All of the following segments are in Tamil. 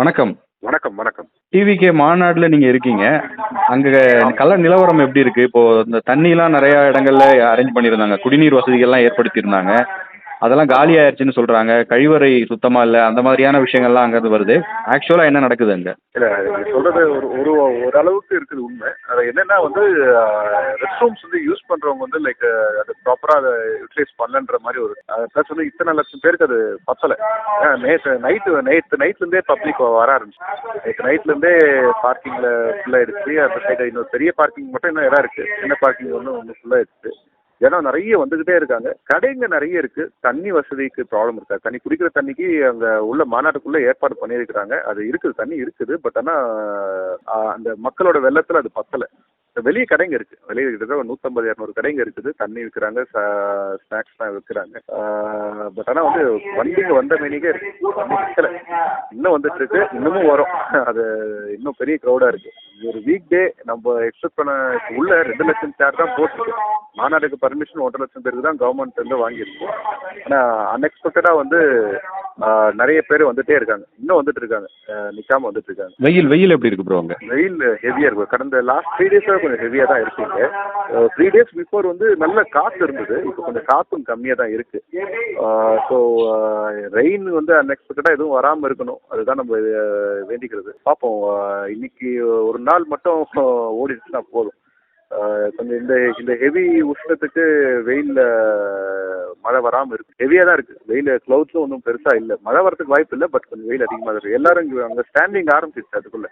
வணக்கம். வணக்கம் வணக்கம். டிவிகே மாநாட்டில் நீங்கள் இருக்கீங்க. அங்கே கள நிலவரம் எப்படி இருக்குது இப்போது இந்த தண்ணிலாம் நிறையா இடங்கள்ல அரேஞ்ச் பண்ணியிருந்தாங்க. குடிநீர் வசதிகள்லாம் ஏற்படுத்தியிருந்தாங்க. அதெல்லாம் காலி ஆயிடுச்சுன்னு சொல்கிறாங்க கழிவறை சுத்தமாக இல்லை அந்த மாதிரியான விஷயங்கள்லாம் அங்கேருந்து வருது. ஆக்சுவலாக என்ன நடக்குது அங்கே? இல்லை நீங்கள் சொல்கிறது ஒரு ஒரு ஓரளவுக்கு இருக்குது உண்மை. அது என்னென்னா வந்து ரெஸ்ட் ரூம்ஸ் வந்து யூஸ் பண்ணுறவங்க வந்து லைக் அது ப்ராப்பராக அதை யூட்டிலைஸ் பண்ணலன்ற மாதிரி ஒரு ப்ளஸ் வந்து இத்தனை லட்சம் பேருக்கு அது பத்தலை. நேற்று நைட்டு நைட்டு நைட்லேருந்தே பப்ளிக் வர ஆரம்பிச்சு நேற்று நைட்லேருந்தே பார்க்கிங்கில் ஃபுல்லாகிடுச்சு அந்த சைடு இன்னொரு பெரிய பார்க்கிங் மட்டும் இன்னும் இடம் இருக்குது சின்ன பார்க்கிங் ஒன்றும் ஒன்றும் ஃபுல்லாகிடுச்சு ஏன்னா நிறைய வந்துக்கிட்டே இருக்காங்க. கடைங்க நிறைய இருக்கு. தண்ணி வசதிக்கு ப்ராப்ளம் இருக்காது. தண்ணி குடிக்கிற தண்ணிக்கு அங்கே உள்ள மாநாட்டுக்குள்ளே ஏற்பாடு பண்ணியிருக்கிறாங்க. அது இருக்குது தண்ணி இருக்குது பட் ஆனால் அந்த மக்களோட வெள்ளத்தில் அது பத்தலை. வெளியே கடைங்க இருக்கு. வெளியே கிட்டத்தட்ட ஒரு நூற்றம்பது இரநூறு கடைங்க இருக்குது. தண்ணி விற்கிறாங்க ஸ்நாக்ஸ்லாம் விற்கிறாங்க பட் ஆனால் வந்து வண்டிங்க வந்த மேனிக்கே இருக்கு. இன்னும் வந்துட்டு இருக்கு. இன்னமும் வரும். அது இன்னும் பெரிய க்ரௌடாக இருக்கு. ஒரு வீக் டே நம்ம எக்ஸ்பெக்ட் பண்ண உள்ள ரெண்டு லட்சம் சேர் தான் போட்டுருக்கு. மாநாடுக்கு பர்மிஷன் ஒன்றரை லட்சம் பேருக்கு தான் கவர்மெண்ட் வந்து வாங்கியிருக்கு. ஆனால் அன்எக்ஸ்பெக்டடாக வந்து நிறைய பேர் வந்துட்டே இருக்காங்க. இன்னும் வந்துட்டு இருக்காங்க. நிற்காம வந்துட்டு இருக்காங்க. வெயில் வெயில் எப்படி இருக்கு ப்ரோ அங்கே? வெயில் ஹெவியாக இருக்கும் கடந்த லாஸ்ட் த்ரீ டேஸாக கொஞ்சம் ஹெவியாக தான் இருக்குங்க த்ரீ டேஸ் பிஃபோர் வந்து நல்ல காற்று இருந்தது. இப்போ கொஞ்சம் காற்றும் கம்மியாக தான் இருக்கு. ஸோ ரெயின் வந்து அன்எக்ஸ்பெக்டடாக எதுவும் வராமல் இருக்கணும். அதுதான் நம்ம வேண்டிக்கிறது. பார்ப்போம். இன்னைக்கு ஒரு நாள் மட்டும் ஓடிடுச்சுன்னா போதும். கொஞ்சம் இந்த இந்த ஹெவி உஷ்ணத்துக்கு வெயிலில் மழை வராமல் இருக்கு. ஹெவியாக தான் இருக்குது வெயில் க்ளவுட்ஸும் ஒன்றும் பெருசாக இல்லை. மழை வரதுக்கு வாய்ப்பு இல்லை பட் கொஞ்சம் வெயில் அதிகமாக இருக்குது எல்லாரும் இங்கே அங்கே ஸ்டாண்டிங் ஆரம்பிச்சிருச்சு அதுக்குள்ளே.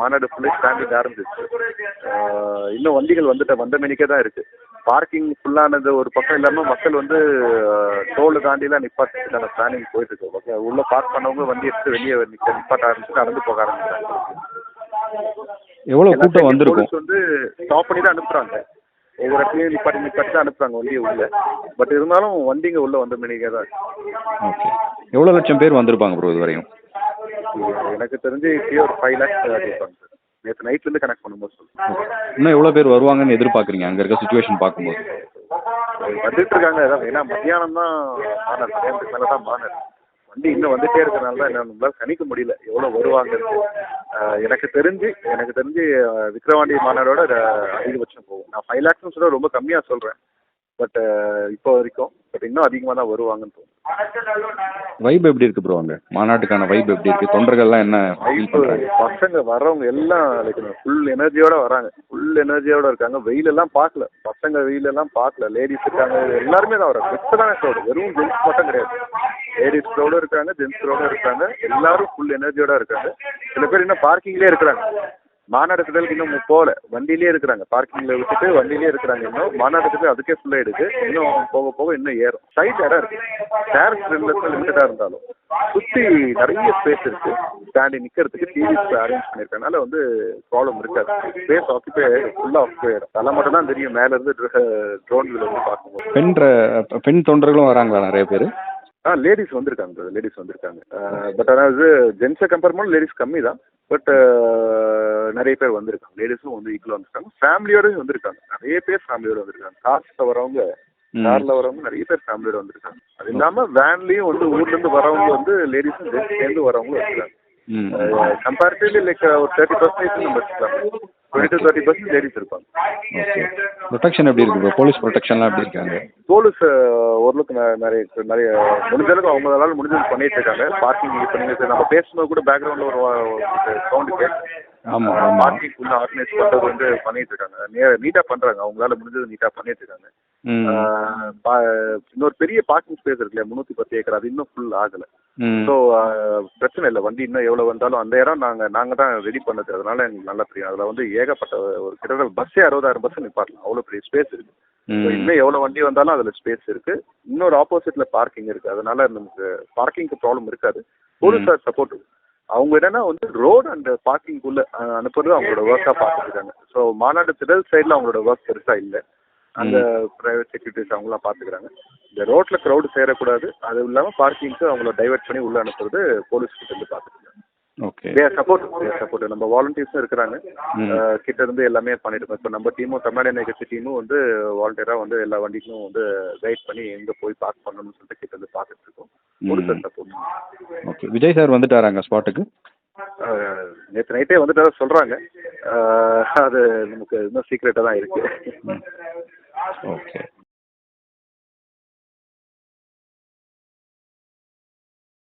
மாநாடு ஃபுல்லாக ஸ்டாண்டிங் ஆரம்பிச்சிருச்சு. இன்னும் வண்டிகள் வந்துட்டு வந்த மணிக்கே தான் இருக்குது பார்க்கிங் ஃபுல்லானது ஒரு பக்கம் இல்லாமல் மக்கள் வந்து டோல் தாண்டிலாம் நிப்பாட்டுறதுக்கான பிளானிங் போயிட்டு இருக்கு உள்ளே பார்க் பண்ணவங்க வண்டி எடுத்து வெளியே நிற்க நிப்பாட்ட ஆரம்பிச்சு நடந்து போக ஆரம்பிச்சாங்க எவ்வளோ கூட்டம் வந்திருக்கும்? வந்து ஸ்டாப் பண்ணி தான் அனுப்புறாங்க. ஒவ்வொரு இடத்துலையும் நிப்பாட்டி நிப்பாட்டி தான் அனுப்புறாங்க வண்டியை உள்ள. பட் இருந்தாலும் வண்டிங்க உள்ள வந்த மணிக்கே தான் ஓகே எவ்வளோ லட்சம் பேர் வந்திருப்பாங்க ப்ரோ இது வரையும் எனக்கு தெரிஞ்சு இப்பயே ஒரு ஃபைவ் லேக்ஸ் கேட்பாங்க சார் நேற்று நைட்லேருந்து கனெக்ட் பண்ணும்போது சொல்லுங்கள் இன்னும் எவ்வளோ பேர் வருவாங்கன்னு எதிர்பார்க்குறீங்க? அங்கே இருக்க சுச்சுவேஷன் பார்க்கும்போது. வந்துட்டு இருக்காங்க. ஏன்னா மத்தியானம் தான் மாநாடு மதியானத்துக்கு மேலே தான் மாநாடு வண்டி இன்னும் வந்துட்டே இருக்கிறனால தான் என்ன நம்மளால கணிக்க முடியல. எவ்வளோ வருவாங்கன்னு எனக்கு தெரிஞ்சு எனக்கு தெரிஞ்சு விக்ரவாண்டி மாநாடோட அதிகபட்சம் போகும். நான் ஃபைவ் லேக்ஸ்னு சொல்ல ரொம்ப கம்மியாக சொல்கிறேன் பட் இப்போ வரைக்கும் பட் இன்னும் அதிகமாக தான் வருவாங்கன்னு தோணும். வைப் எப்படி இருக்கு ப்ரோ அங்கே? மாநாட்டுக்கான வைப் எப்படி இருக்கு? தொண்டர்கள்லாம் என்ன பசங்க வர்றவங்க எல்லாம் ஃபுல் எனர்ஜியோட வராங்க. ஃபுல் எனர்ஜியோட இருக்காங்க. வெயிலெல்லாம் பார்க்கல. பசங்க வெயிலெல்லாம் பார்க்கல. லேடிஸ் இருக்காங்க. எல்லாருமே தான் வராங்க மிக்ஸ் தானே க்ரௌடு வெறும் ஜென்ஸ் மட்டும் கிடையாது. லேடிஸ் க்ரௌடும் இருக்காங்க ஜென்ஸ் க்ரௌடும் இருக்காங்க. எல்லாரும் ஃபுல் எனர்ஜியோட இருக்காங்க. சில பேர் இன்னும் பார்க்கிங்லேயே இருக்கிறாங்க. மாநாடு இன்னும் போகல வண்டியிலே இருக்கிறாங்க. பார்க்கிங்கில் விட்டுட்டு வண்டியிலே இருக்கிறாங்க இன்னும். மாநாடு அதுக்கே ஃபுல்லாக எடுக்கு இன்னும் போக போக இன்னும் ஏறும். சைட் இடம் இருக்கு. சேர்ஸ் ரெண்டு லட்சம் லிமிட்டடா இருந்தாலும். சுற்றி நிறைய ஸ்பேஸ் இருக்கு. ஸ்டாண்டி நிற்கிறதுக்கு டிவி அரேஞ்ச் பண்ணிருக்கனால வந்து ப்ராப்ளம் இருக்காது. ஸ்பேஸ் ஆக்குப்பே ஃபுல்லாக ஆக்குப்பே ஆயிடும் தலை மட்டும் தான் தெரியும். மேலேருந்து ட்ரோன் வந்து பார்க்கும்போது. பெண் பெண் தொண்டர்களும் வராங்களா நிறைய பேர்? ஆ லேடிஸ் வந்திருக்காங்க சார் லேடிஸ் வந்திருக்காங்க. பட் ஆனால் இது ஜென்ஸை கம்பேர் பண்ணால் லேடிஸ் கம்மி தான். பட் நிறைய பேர் வந்திருக்காங்க. லேடிஸும் வந்து ஈக்குவலாக வந்திருக்காங்க. ஃபேமிலியோடய வந்திருக்காங்க. நிறைய பேர் ஃபேமிலியோட வந்திருக்காங்க. கார்ஸில் வரவங்க காரில் வரவங்க நிறைய பேர் ஃபேமிலியோட வந்திருக்காங்க. அது இல்லாமல் வேன்லேயும் வந்து ஊர்லேருந்து வரவங்க வந்து லேடிஸும் சேர்ந்து வரவங்க வந்திருக்காங்க. கம்பேரிட்டிவ்லி லைக் ஒரு தேர்ட்டி பர்சன்டேஜ் நம்ம வச்சுக்கலாம் twenty to thirty percent ladies இருப்பாங்க. ஓகே ப்ரொடெக்ஷன் எப்படி இருக்கு ப்ரோ போலீஸ் ப்ரொடெக்ஷன்லாம் எப்படி இருக்காங்க போலீஸ் ஓரளவுக்கு நிறைய நிறைய முடிஞ்ச அளவுக்கு அவங்களால முடிஞ்சது பண்ணிட்டு இருக்காங்க. பார்க்கிங் இப்போ நீங்கள் நம்ம பேசும்போது கூட பேக்ரவுண்டில் ஒரு சவுண்டு கேட்கும் ஆமாம் பார்க்கிங் ஃபுல்லாக ஆர்கனைஸ் பண்ணுறது வந்து பண்ணிட்டு இருக்காங்க. நீட்டாக பண்ணுறாங்க அவங்களால முடிஞ்சது நீட்டாக பண்ணிட்டு இருக்காங்க. இன்னொரு பெரிய பார்க்கிங் ஸ்பேஸ் இருக்கு இல்லையா முந்நூற்றி பத்து ஏக்கர் அது இன்னும் ஃபுல் ஆகலை. ஸோ பிரச்சனை இல்லை வண்டி இன்னும் எவ்வளோ வந்தாலும் அந்த இடம் நாங்கள் நாங்கள் தான் ரெடி பண்ணது. அதனால எங்களுக்கு நல்லா தெரியும். அதில் வந்து ஏகப்பட்ட ஒரு கிட்டத்தட்ட பஸ்ஸே அறுபதாயிரம் பஸ் நிப்பாட்டலாம். அவ்வளோ பெரிய ஸ்பேஸ் இருக்கு. இன்னும் எவ்வளோ வண்டி வந்தாலும் அதில் ஸ்பேஸ் இருக்கு. இன்னொரு ஆப்போசிட்ல பார்க்கிங் இருக்கு. அதனால நமக்கு பார்க்கிங்க்கு ப்ராப்ளம் இருக்காது. போலீஸார் சப்போர்ட் அவங்க என்னன்னா வந்து ரோடு அண்ட் பார்க்கிங்குள்ள அனுப்புறது அவங்களோட ஒர்க்காக பார்த்துட்டு இருக்காங்க ஸோ மாநாடு திடல் சைடில் அவங்களோட ஒர்க் பெருசாக இல்லை. அந்த ப்ரைவேட் செக்யூரிட்டிஸ் அவங்களாம் பார்த்துக்கிறாங்க இந்த ரோட்டில் க்ரௌடு சேரக்கூடாது. அது இல்லாமல் பார்க்கிங்க்கு அவங்கள டைவர்ட் பண்ணி உள்ளே அனுப்புறது போலீஸ் கிட்ட இருந்து பார்த்துக்கிறாங்க ஓகே சப்போர்ட் சப்போர்ட் நம்ம வாலண்டியர்ஸும் இருக்கிறாங்க. கிட்ட இருந்து எல்லாமே பண்ணிட்டு இப்போ நம்ம டீமும் தமிழ்நாடு நிகழ்ச்சி டீமும் வந்து வாலண்டியராக வந்து எல்லா வண்டிக்கும் வந்து கைட் பண்ணி எங்கே போய் பார்க் பண்ணணும்னு சொல்லிட்டு கிட்ட இருந்து பார்த்துட்டு இருக்கோம். Police support okay Vijay sir வந்துட்டாராங்க ஸ்பாட்டுக்கு நேற்று நைட்டே வந்துட்டு சொல்கிறாங்க அது நமக்கு இன்னும் சீக்ரெட்டாக தான் இருக்குது ம். Okay.